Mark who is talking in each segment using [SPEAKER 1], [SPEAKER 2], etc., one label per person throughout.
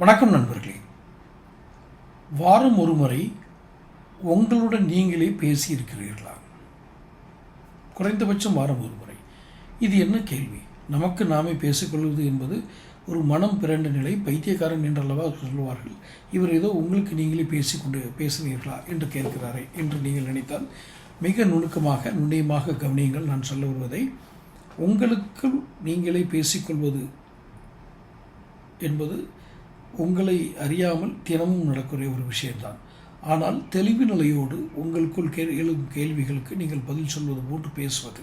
[SPEAKER 1] வணக்கம் நண்பர்களே. வாரம் ஒரு முறை உங்களுடன் நீங்களே பேசியிருக்கிறீர்களா? குறைந்தபட்சம் வாரம் ஒரு முறை இது என்ன கேள்வி? நமக்கு நாமே பேசிக்கொள்வது என்பது ஒரு மனம் பிறண்ட நிலை பைத்தியக்காரன் என்றல்லவா சொல்லுவார்கள். இவர் ஏதோ உங்களுக்கு நீங்களே பேசிக்கொண்டு பேசுகிறீர்களா என்று கேட்கிறாரே என்று நீங்கள் நினைத்தால் மிக நுணுக்கமாக நுண்ணியமாக கவனியுங்கள். நான் சொல்ல வருவதை உங்களுக்கு நீங்களே பேசிக்கொள்வது என்பது உங்களை அறியாமல் தினமும் நடக்கிற ஒரு விஷயம்தான். ஆனால் தெளிவு நிலையோடு உங்களுக்குள் கே எழும் கேள்விகளுக்கு நீங்கள் பதில் சொல்வது போன்று பேசுவது.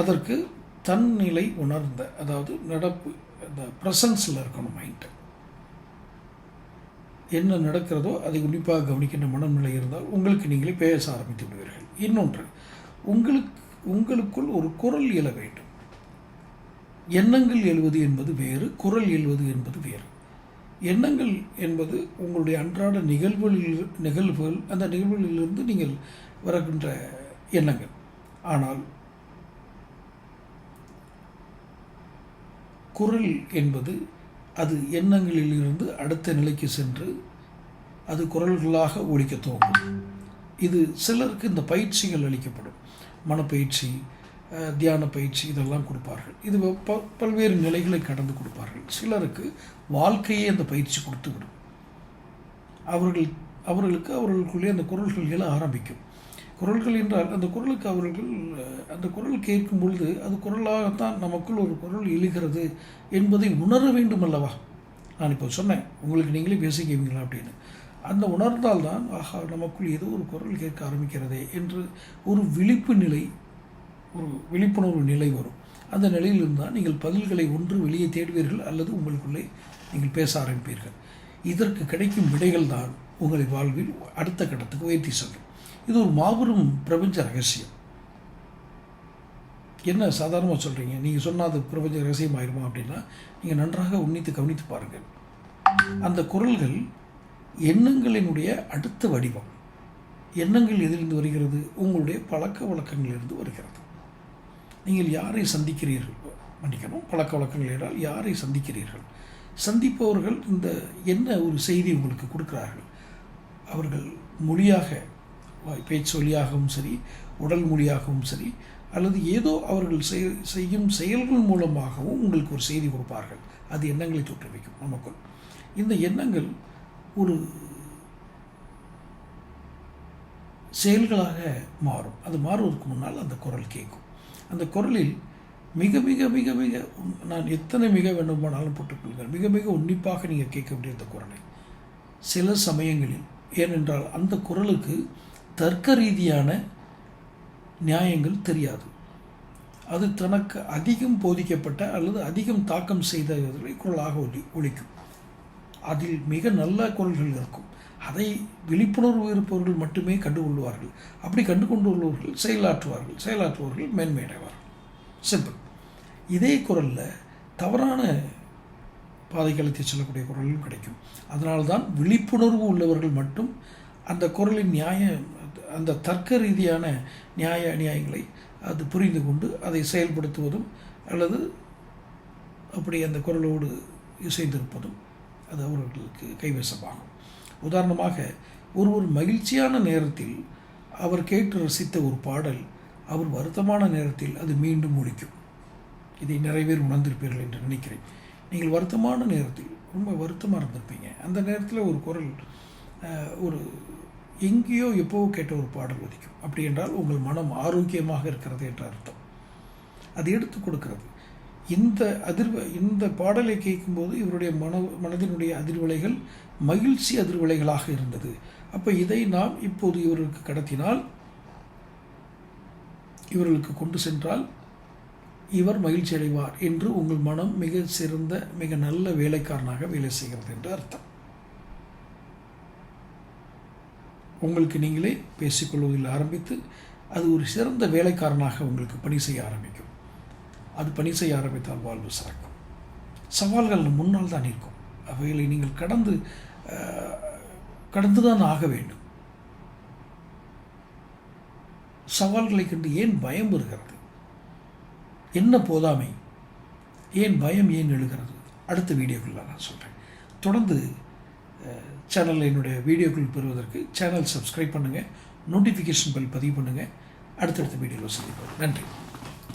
[SPEAKER 1] அதற்கு தன் நிலை உணர்ந்த அதாவது நடப்பு அந்த ப்ரெசன்ஸில் இருக்கணும் மைண்டு என்ன நடக்கிறதோ அதை உன்னிப்பாக கவனிக்கின்ற மனநிலை இருந்தால் உங்களுக்கு நீங்களே பேச ஆரம்பித்து விடுவீர்கள். இன்னொன்று உங்களுக்கு உங்களுக்குள் ஒரு குரல் எழ வேண்டும். எண்ணங்கள் எழுவது என்பது வேறு குரல் எழுவது என்பது வேறு. எண்ணங்கள் என்பது உங்களுடைய அன்றாட நிகழ்வுகளில் நிகழ்வுகள் அந்த நிகழ்வுகளிலிருந்து நீங்கள் வருகின்ற எண்ணங்கள். ஆனால் குரல் என்பது அது எண்ணங்களிலிருந்து அடுத்த நிலைக்கு சென்று அது குரல்களாக ஒழிக்க தோன்றும் இது சிலருக்கு இந்த பயிற்சிகள் அளிக்கப்படும். மனப்பயிற்சி தியான பயிற்சி இதெல்லாம் கொடுப்பார்கள். இது ப பல்வேறு நிலைகளை கடந்து கொடுப்பார்கள். சிலருக்கு வாழ்க்கையே அந்த பயிற்சி கொடுத்து விடும் அவர்கள் அவர்களுக்கு அவர்களுக்குள்ளே அந்த குரல்கள் எழ ஆரம்பிக்கும். குரல்கள் என்றால் அந்த குரலுக்கு அவர்கள் அந்த குரல் கேட்கும் பொழுது அது குரலாகத்தான் நமக்குள் ஒரு குரல் எழுகிறது என்பதை உணர வேண்டும் அல்லவா நான் இப்போ சொன்னேன் உங்களுக்கு நீங்களே பேசிக்குவீங்களா அப்படின்னு. அந்த உணர்ந்தால்தான் ஆஹா நமக்குள் ஏதோ ஒரு குரல் கேட்க ஆரம்பிக்கிறதே என்று ஒரு விழிப்பு நிலை ஒரு விழிப்புணர்வு நிலை வரும். அந்த நிலையில் இருந்தால் நீங்கள் பதில்களை ஒன்று வெளியே தேடுவீர்கள் அல்லது உங்களுக்குள்ளே நீங்கள் பேச ஆரம்பிப்பீர்கள். இதற்கு கிடைக்கும் விடைகள் தான் உங்களை வாழ்வில் அடுத்த கட்டத்துக்கு உயர்த்தி செல்லும். இது ஒரு மாபெரும் பிரபஞ்ச ரகசியம். என்ன சாதாரணமாக சொல்கிறீங்க நீங்கள் சொன்னால் அது பிரபஞ்ச ரகசியம் ஆயிருமா அப்படின்னா நீங்கள் நன்றாக உன்னித்து கவனித்து பாருங்கள். அந்த குரல்கள் எண்ணங்களினுடைய அடுத்த வடிவம். எண்ணங்கள் எதிலிருந்து வருகிறது? உங்களுடைய பழக்க வழக்கங்களிலிருந்து வருகிறது. நீங்கள் யாரை சந்திக்கிறீர்கள்? மன்னிக்கணும். பழக்க வழக்கங்கள் என்றால் யாரை சந்திக்கிறீர்கள்? சந்திப்பவர்கள் இந்த என்ன ஒரு செய்தி உங்களுக்கு கொடுக்கிறார்கள்? அவர்கள் மொழியாக வாய் பேச்சு வழியாகவும் சரி உடல் மொழியாகவும் சரி அல்லது ஏதோ அவர்கள் செய் செய்யும் செயல்கள் மூலமாகவும் உங்களுக்கு ஒரு செய்தி கொடுப்பார்கள். அது எண்ணங்களை தோற்றுவிக்கும். நமக்குள். இந்த எண்ணங்கள் ஒரு செயல்களாக மாறும். அது மாறுவதற்கு முன்னால் அந்த குரல் கேட்கும். அந்த குரலில் மிக மிக மிக மிக நான் எத்தனை மிக வேண்டுமானாலும் போட்டுக்கொள்கிறேன். மிக மிக உன்னிப்பாக நீங்கள் கேட்க வேண்டிய அந்த குரலை. சில சமயங்களில் ஏனென்றால் அந்த குரலுக்கு தர்க்க ரீதியான நியாயங்கள் தெரியாது. அது தனக்கு அதிகம் போதிக்கப்பட்ட அல்லது அதிகம் தாக்கம் செய்த குரலாக ஒலி ஒழிக்கும் அதில் மிக நல்ல குரல்கள் இருக்கும். அதை விழிப்புணர்வு இருப்பவர்கள் மட்டுமே கண்டுகொள்வார்கள். அப்படி கண்டு உள்ளவர்கள் செயலாற்றுவார்கள். செயலாற்றுபவர்கள் மேன்மையடைவார்கள். சிம்பிள் இதே குரலில் தவறான பாதைகளுக்கு செல்லக்கூடிய குரலும் கிடைக்கும். அதனால்தான் விழிப்புணர்வு உள்ளவர்கள் மட்டும் அந்த குரலின் நியாய அந்த தர்க்க ரீதியான நியாய அநியாயங்களை அது புரிந்து கொண்டு அதை செயல்படுத்துவதும் அல்லது அப்படி அந்த குரலோடு இசைந்திருப்பதும் அது அவர்களுக்கு கைவசமாகும். உதாரணமாக ஒருவர் மகிழ்ச்சியான நேரத்தில் அவர் கேட்டு ரசித்த ஒரு பாடல் அவர் வருத்தமான நேரத்தில் அது மீண்டும் ஒலிக்கும். இதை நிறைய பேர் உணர்ந்திருப்பீர்கள் என்று நினைக்கிறேன். நீங்கள் வருத்தமான நேரத்தில் ரொம்ப வருத்தமாக இருந்திருப்பீங்க. அந்த நேரத்தில் ஒரு குரல் ஒரு எங்கேயோ எப்போவோ கேட்ட ஒரு பாடல் ஒதிக்கும் அப்படி என்றால் உங்கள் மனம் ஆரோக்கியமாக இருக்கிறது என்ற அர்த்தம். அது எடுத்து கொடுக்கிறது. இந்த அதிர்வ இந்த பாடலை கேட்கும்போது இவருடைய மன மனதினுடைய அதிர்வலைகள் மகிழ்ச்சி அதிர்வலைகளாக இருந்தது. அப்போ இதை நாம் இப்போது இவருக்கு கடத்தினால் இவர்களுக்கு கொண்டு சென்றால் இவர் மகிழ்ச்சி அடைவார் என்று உங்கள் மனம் மிக சிறந்த மிக நல்ல வேலைக்காரனாக வேலை செய்கிறது என்று அர்த்தம். உங்களுக்கு நீங்களே பேசிக்கொள்வதில் ஆரம்பித்து அது ஒரு சிறந்த வேலைக்காரனாக உங்களுக்கு பணி செய்ய ஆரம்பிக்கும். அது பணி செய்ய ஆரம்பித்தால் வாழ்வு சிறக்கும். சவால்கள் முன்னால் தான் இருக்கும். அவைகளை நீங்கள் கடந்து கடந்துதான் கடந்து தான் ஆக வேண்டும். சவால்களை கண்டு ஏன் பயம் வருகிறது? என்ன போதாமை? ஏன் பயம் ஏன் எழுகிறது? அடுத்த வீடியோக்குள்ள நான் சொல்கிறேன் தொடர்ந்து சேனலில் என்னுடைய வீடியோக்கள் பெறுவதற்கு சேனல் சப்ஸ்கிரைப் பண்ணுங்கள் நோட்டிஃபிகேஷன் பெல் பதிவு பண்ணுங்கள் அடுத்தடுத்த வீடியோவில் சந்திப்போம். நன்றி.